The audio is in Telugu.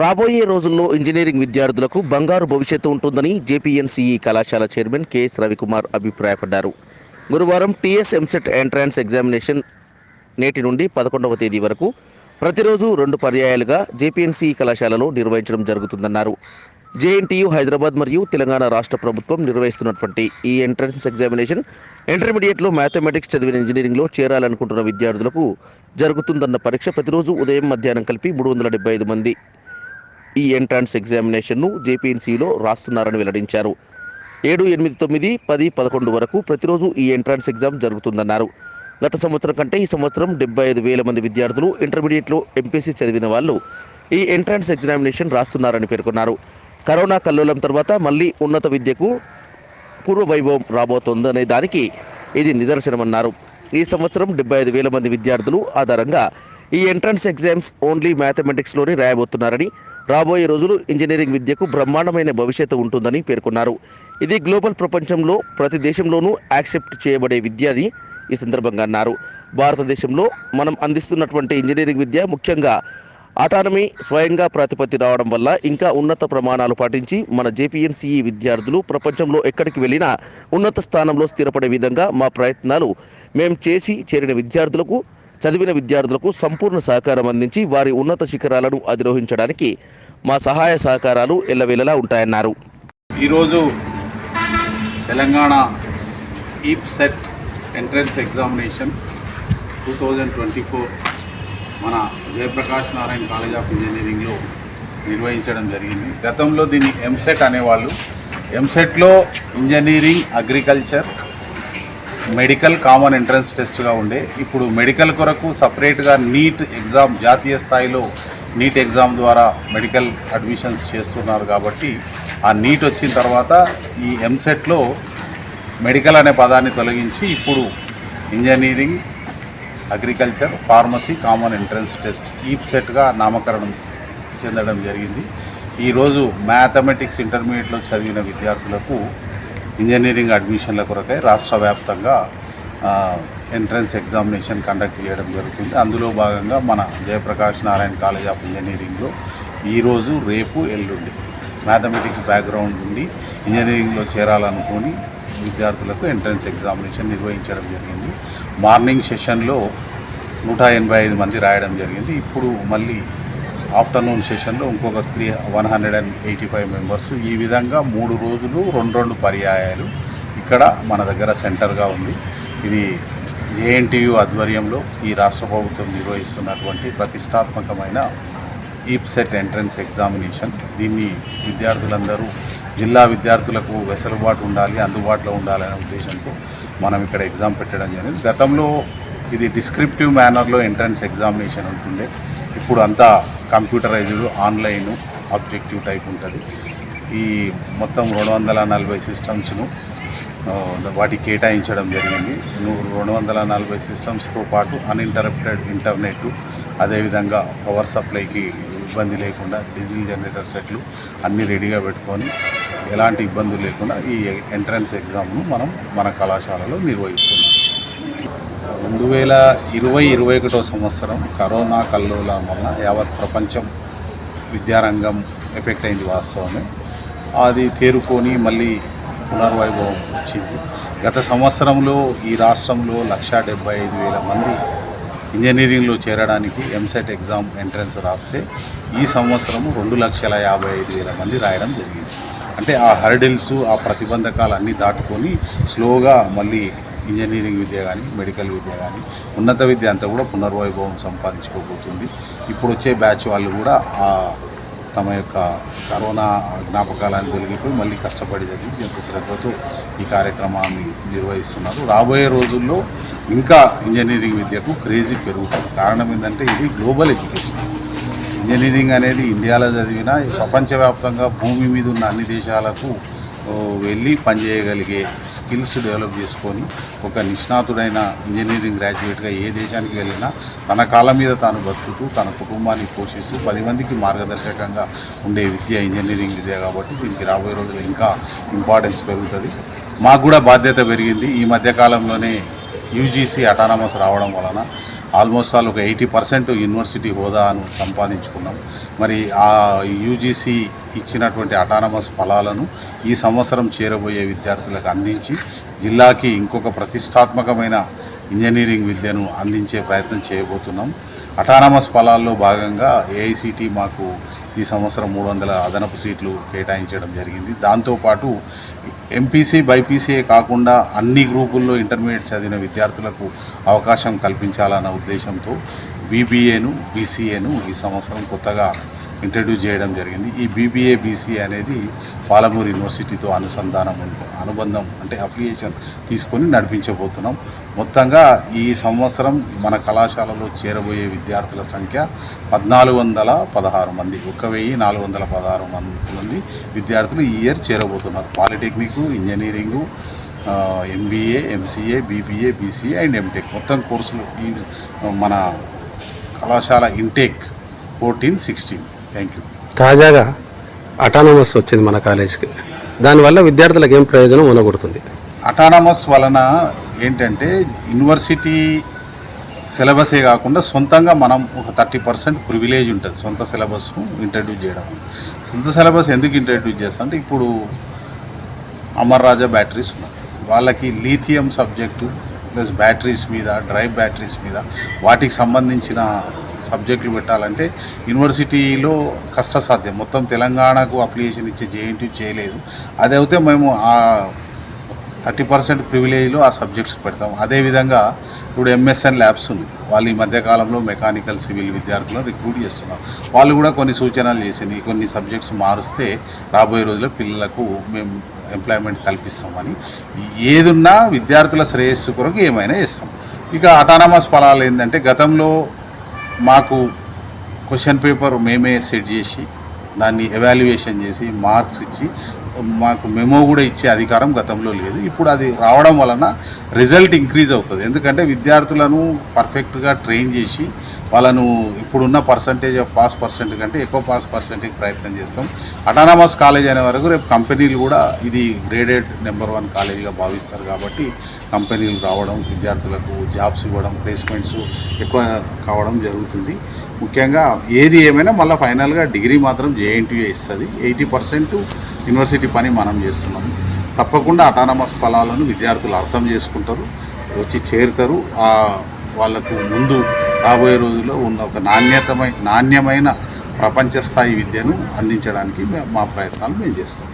రాబోయే రోజుల్లో ఇంజనీరింగ్ విద్యార్థులకు బంగారు భవిష్యత్తు ఉంటుందని జేపీఎన్సీఈ కళాశాల చైర్మన్ కెఎస్ రవికుమార్ అభిప్రాయపడ్డారు. గురువారం టీఎస్ ఎంసెట్ ఎంట్రన్స్ ఎగ్జామినేషన్ నేటి నుండి పదకొండవ తేదీ వరకు ప్రతిరోజు రెండు పర్యాయాలుగా జేపీఎన్సీఈ కళాశాలలో నిర్వహించడం జరుగుతుందన్నారు. జేఎన్టీయు హైదరాబాద్ మరియు తెలంగాణ రాష్ట్ర ప్రభుత్వం నిర్వహిస్తున్నటువంటి ఈ ఎంట్రన్స్ ఎగ్జామినేషన్ ఇంటర్మీడియట్లో మ్యాథమెటిక్స్ చదివిన ఇంజనీరింగ్లో చేరాలనుకుంటున్న విద్యార్థులకు జరుగుతుందన్న పరీక్ష ప్రతిరోజు ఉదయం మధ్యాహ్నం కలిపి మూడు వందల డెబ్బై ఐదు మంది ఈ ఎంట్రన్స్ ఎగ్జామినేషన్ను జేపీఎన్సీలో రాస్తున్నారని వెల్లడించారు. ఏడు ఎనిమిది తొమ్మిది పది పదకొండు వరకు ప్రతిరోజు ఈ ఎంట్రన్స్ ఎగ్జామ్ జరుగుతుందన్నారు. గత సంవత్సరం కంటే ఈ సంవత్సరం డెబ్బై ఐదు వేల మంది విద్యార్థులు ఇంటర్మీడియట్లో ఎంపీసీ చదివిన వాళ్ళు ఈ ఎంట్రన్స్ ఎగ్జామినేషన్ రాస్తున్నారని పేర్కొన్నారు. కరోనా కల్లోలం తర్వాత మళ్ళీ ఉన్నత విద్యకు పూర్వ వైభవం రాబోతోందనే దానికి ఇది నిదర్శనమన్నారు. ఈ సంవత్సరం డెబ్బై ఐదు వేల మంది విద్యార్థులు ఆధారంగా ఈ ఎంట్రన్స్ ఎగ్జామ్స్ ఓన్లీ మ్యాథమెటిక్స్లోనే రాయబోతున్నారని రాబోయే రోజులు ఇంజనీరింగ్ విద్యకు బ్రహ్మాండమైన భవిష్యత్తు ఉంటుందని పేర్కొన్నారు. ఇది గ్లోబల్ ప్రపంచంలో ప్రతి దేశంలోనూ యాక్సెప్ట్ చేయబడే విద్య అని ఈ సందర్భంగా అన్నారు. భారతదేశంలో మనం అందిస్తున్నటువంటి ఇంజనీరింగ్ విద్య ముఖ్యంగా ఆటానమీ స్వయంగా ప్రాతిపత్తి రావడం వల్ల ఇంకా ఉన్నత ప్రమాణాలు పాటించి మన జేపీఎన్సీఈ విద్యార్థులు ప్రపంచంలో ఎక్కడికి వెళ్ళినా ఉన్నత స్థానంలో స్థిరపడే విధంగా మా ప్రయత్నాలు మేము చేసి చేరిన విద్యార్థులకు చదివిన విద్యార్థులకు సంపూర్ణ సహకారం అందించి వారి ఉన్నత శిఖరాలను అధిరోహించడానికి మా సహాయ సహకారాలు ఎల్లవేళలా ఉంటాయన్నారు. ఈరోజు Telangana EAPCET entrance examination two thousand twenty four మన జయప్రకాష్ నారాయణ కాలేజ్ ఆఫ్ ఇంజనీరింగ్లో నిర్వహించడం జరిగింది. గతంలో దీన్ని ఎంసెట్ అనేవాళ్ళు. ఎంసెట్లో engineering agriculture medical common entrance టెస్ట్గా ఉండే. ఇప్పుడు మెడికల్ కొరకు సపరేట్గా నీట్ ఎగ్జామ్ జాతీయ స్థాయిలో నీట్ ఎగ్జామ్ ద్వారా మెడికల్ అడ్మిషన్స్ చేస్తున్నారు కాబట్టి ఆ నీట్ వచ్చిన తర్వాత ఈ ఎంసెట్లో మెడికల్ అనే పదాన్ని తొలగించి ఇప్పుడు engineering agriculture pharmacy common entrance test ఈప్ సెట్గా నామకరణం చెందడం జరిగింది. ఈరోజు మ్యాథమెటిక్స్ ఇంటర్మీడియట్లో చదివిన విద్యార్థులకు ఇంజనీరింగ్ అడ్మిషన్ల కొరకై రాష్ట్ర వ్యాప్తంగా ఎంట్రన్స్ ఎగ్జామినేషన్ కండక్ట్ చేయడం జరుగుతుంది. అందులో భాగంగా మన జయప్రకాష్ నారాయణ కాలేజ్ ఆఫ్ ఇంజనీరింగ్లో ఈరోజు రేపు ఎల్లుండి మ్యాథమెటిక్స్ బ్యాక్గ్రౌండ్ ఉండి ఇంజనీరింగ్లో చేరాలనుకుని విద్యార్థులకు ఎంట్రన్స్ ఎగ్జామినేషన్ నిర్వహించడం జరిగింది. మార్నింగ్ సెషన్లో నూట ఎనభై ఐదు మంది రాయడం జరిగింది. ఇప్పుడు మళ్ళీ ఆఫ్టర్నూన్ సెషన్లో ఇంకొక three one hundred and eighty five members. ఈ విధంగా మూడు రోజులు రెండు రెండు పర్యాయాలు ఇక్కడ మన దగ్గర సెంటర్గా ఉంది. ఇది జేఎన్టీయు ఆధ్వర్యంలో ఈ రాష్ట్ర ప్రభుత్వం నిర్వహిస్తున్నటువంటి ప్రతిష్టాత్మకమైన ఈప్సెట్ ఎంట్రన్స్ ఎగ్జామినేషన్. దీన్ని విద్యార్థులందరూ జిల్లా విద్యార్థులకు వెసులుబాటు ఉండాలి అందుబాటులో ఉండాలనే ఉద్దేశంతో మనం ఇక్కడ ఎగ్జామ్ పెట్టడం జరిగింది. గతంలో ఇది డిస్క్రిప్టివ్ మేనర్లో ఎంట్రన్స్ ఎగ్జామినేషన్ ఉంటుండే. ఇప్పుడు అంతా కంప్యూటరైజ్డ్ ఆన్లైన్ ఆబ్జెక్టివ్ టైప్ ఉంటుంది. ఈ మొత్తం రెండు వందల నలభై సిస్టమ్స్ను వాటికి కేటాయించడం జరిగింది. ను- రెండు వందల నలభై సిస్టమ్స్తో పాటు అన్ఇంటరప్టెడ్ ఇంటర్నెట్ అదేవిధంగా పవర్ సప్లైకి ఇబ్బంది లేకుండా డీజిల్ జనరేటర్ సెట్లు అన్నీ రెడీగా పెట్టుకొని ఎలాంటి ఇబ్బందులు లేకుండా ఈ ఎంట్రన్స్ ఎగ్జామ్ను మనం మన కళాశాలలో నిర్వహిస్తున్నాం. రెండు వేల ఇరవై ఇరవై ఒకటో సంవత్సరం కరోనా కల్లోలం వలన యావత్ ప్రపంచం విద్యారంగం ఎఫెక్ట్ అయింది వాస్తవమే. అది తేరుకొని మళ్ళీ పునర్వైభవం వచ్చింది. గత సంవత్సరంలో ఈ రాష్ట్రంలో లక్షా డెబ్బై ఐదు వేల మంది ఇంజనీరింగ్లో చేరడానికి ఎంసెట్ ఎగ్జామ్ ఎంట్రన్స్ రాస్తే ఈ సంవత్సరం రెండు లక్షల యాభై ఐదు వేల మంది రాయడం జరిగింది. అంటే ఆ హర్డిల్స్ ఆ ప్రతిబంధకాలు అన్నీ దాటుకొని స్లోగా మళ్ళీ ఇంజనీరింగ్ విద్య కానీ మెడికల్ విద్య కానీ ఉన్నత విద్య అంతా కూడా పునర్వైభవం సంపాదించుకోబోతుంది. ఇప్పుడు వచ్చే బ్యాచ్ వాళ్ళు కూడా తమ యొక్క కరోనా జ్ఞాపకాలను తొలగిపోయి మళ్ళీ కష్టపడి చదివి ఎంత శ్రద్ధతో ఈ కార్యక్రమాన్ని నిర్వహిస్తున్నారు. రాబోయే రోజుల్లో ఇంకా ఇంజనీరింగ్ విద్యకు క్రేజీ పెరుగుతుంది. కారణం ఏంటంటే ఇది గ్లోబల్ ఎడ్యుకేషన్. ఇంజనీరింగ్ అనేది ఇండియాలో చదివినా ఈ ప్రపంచవ్యాప్తంగా భూమి మీద ఉన్న అన్ని దేశాలకు వెళ్ళి పనిచేయగలిగే స్కిల్స్ డెవలప్ చేసుకొని ఒక నిష్ణాతుడైన ఇంజనీరింగ్ గ్రాడ్యుయేట్గా ఏ దేశానికి వెళ్ళినా తన కాలం మీద తాను బతుకుతూ తన కుటుంబాన్ని పోషిస్తూ పది మందికి మార్గదర్శకంగా ఉండే విద్య ఇంజనీరింగ్ విద్య కాబట్టి దీనికి రాబోయే రోజుల్లో ఇంకా ఇంపార్టెన్స్ పెరుగుతుంది. మాకు కూడా బాధ్యత పెరిగింది. ఈ మధ్యకాలంలోనే యూజీసీ అటానమస్ రావడం వలన ఆల్మోస్ట్ ఆల్ ఒక ఎయిటీ పర్సెంట్ యూనివర్సిటీ హోదాను సంపాదించుకున్నాం. మరి ఆ యూజీసీ ఇచ్చినటువంటి అటానమస్ ఫలాలను ఈ సంవత్సరం చేరబోయే విద్యార్థులకు అందించి జిల్లాకి ఇంకొక ప్రతిష్టాత్మకమైన ఇంజనీరింగ్ విద్యను అందించే ప్రయత్నం చేయబోతున్నాం. అటానమస్ ఫలాల్లో భాగంగా ఏఐసిటి మాకు ఈ సంవత్సరం మూడు వందల అదనపు సీట్లు కేటాయించడం జరిగింది. దాంతోపాటు ఎంపీసీ బైపీసీఏ కాకుండా అన్ని గ్రూపుల్లో ఇంటర్మీడియట్ చదివిన విద్యార్థులకు అవకాశం కల్పించాలన్న ఉద్దేశంతో బీబీఏను బీసీఏను ఈ సంవత్సరం కొత్తగా ఇంట్రడ్యూస్ చేయడం జరిగింది. ఈ బీబీఏ బీసీఏ అనేది పాలమూరు యూనివర్సిటీతో అనుసంధానం అనుబంధం అంటే అప్లికేషన్ తీసుకొని నడిపించబోతున్నాం. మొత్తంగా ఈ సంవత్సరం మన కళాశాలలో చేరబోయే విద్యార్థుల సంఖ్య పద్నాలుగు వందల పదహారు మంది. ఒక వెయ్యి నాలుగు వందల పదహారు మంది మంది విద్యార్థులు ఈ year చేరబోతున్నారు. Polytechnic engineering MBA MCA BBA BCA and MTech. మొత్తం కోర్సులు ఈ మన కళాశాల intake fourteen sixteen thank you తాజాగా అటానమస్ వచ్చింది మన కాలేజీకి దానివల్ల విద్యార్థులకు ఏం ప్రయోజనం ఉండకూడుతుంది? అటానమస్ వలన ఏంటంటే యూనివర్సిటీ సిలబసే కాకుండా సొంతంగా మనం ఒక థర్టీ పర్సెంట్ ప్రివిలేజ్ ఉంటుంది. సొంత సిలబస్ ఇంట్రడ్యూస్ చేయడం సొంత సిలబస్ ఎందుకు ఇంట్రడ్యూస్ చేస్తాం అంటే ఇప్పుడు అమర్ రాజా బ్యాటరీస్ ఉన్నాయి. వాళ్ళకి లీథియం సబ్జెక్టు ప్లస్ బ్యాటరీస్ మీద డ్రైవ్ బ్యాటరీస్ మీద వాటికి సంబంధించిన సబ్జెక్టులు పెట్టాలంటే యూనివర్సిటీలో కష్టసాధ్యం. మొత్తం తెలంగాణకు అప్లికేషన్ ఇచ్చే జేఎన్టీ చేయలేదు. అది అయితే మేము ఆ థర్టీ పర్సెంట్ ప్రివిలేజ్లో ఆ సబ్జెక్ట్స్ పెడతాం. అదేవిధంగా ఇప్పుడు ఎంఎస్ఎన్ ల్యాబ్స్ ఉంది. వాళ్ళు ఈ మధ్యకాలంలో మెకానికల్ సివిల్ విద్యార్థులను రిక్రూట్ చేస్తున్నారు. వాళ్ళు కూడా కొన్ని సూచనలు చేసింది. కొన్ని సబ్జెక్ట్స్ మారుస్తే రాబోయే రోజుల్లో పిల్లలకు మేము ఎంప్లాయ్మెంట్ కల్పిస్తామని. ఏదున్నా విద్యార్థుల శ్రేయస్సు కొరకు ఏమైనా చేస్తాం. ఇక అటానమస్ ఫలాలు ఏంటంటే గతంలో మాకు క్వశ్చన్ పేపర్ మేమే సెట్ చేసి దాన్ని ఎవాల్యుయేషన్ చేసి మార్క్స్ ఇచ్చి మాకు మెమో కూడా ఇచ్చే అధికారం గతంలో లేదు. ఇప్పుడు అది రావడం వలన రిజల్ట్ ఇంక్రీజ్ అవుతుంది. ఎందుకంటే విద్యార్థులను పర్ఫెక్ట్గా ట్రైన్ చేసి వాళ్ళను ఇప్పుడున్న పర్సంటేజ్ ఆఫ్ పాస్ పర్సెంట్ కంటే ఎక్కువ పాస్ పర్సెంట్కి ప్రయత్నం చేస్తాం. అటానమస్ కాలేజ్ అనే వరకు రేపు కంపెనీలు కూడా ఇది గ్రేడెడ్ నెంబర్ వన్ కాలేజీగా భావిస్తారు కాబట్టి కంపెనీలు రావడం విద్యార్థులకు జాబ్స్ ఇవ్వడం ప్లేస్మెంట్స్ ఎక్కువ కావడం జరుగుతుంది. ముఖ్యంగా ఏది ఏమైనా మళ్ళీ ఫైనల్గా డిగ్రీ మాత్రం జేఎన్టీయూ ఇస్తుంది. ఎయిటీ పర్సెంట్ యూనివర్సిటీ పని మనం చేస్తున్నాం. తప్పకుండా అటానమస్ ఫలాలను విద్యార్థులు అర్థం చేసుకుంటారు వచ్చి చేరుతారు. వాళ్ళకు ముందు రాబోయే రోజుల్లో ఉన్న ఒక నాణ్యతమైన నాణ్యమైన ప్రపంచ స్థాయి విద్యను అందించడానికి మా ప్రయత్నాలు మేము చేస్తాం.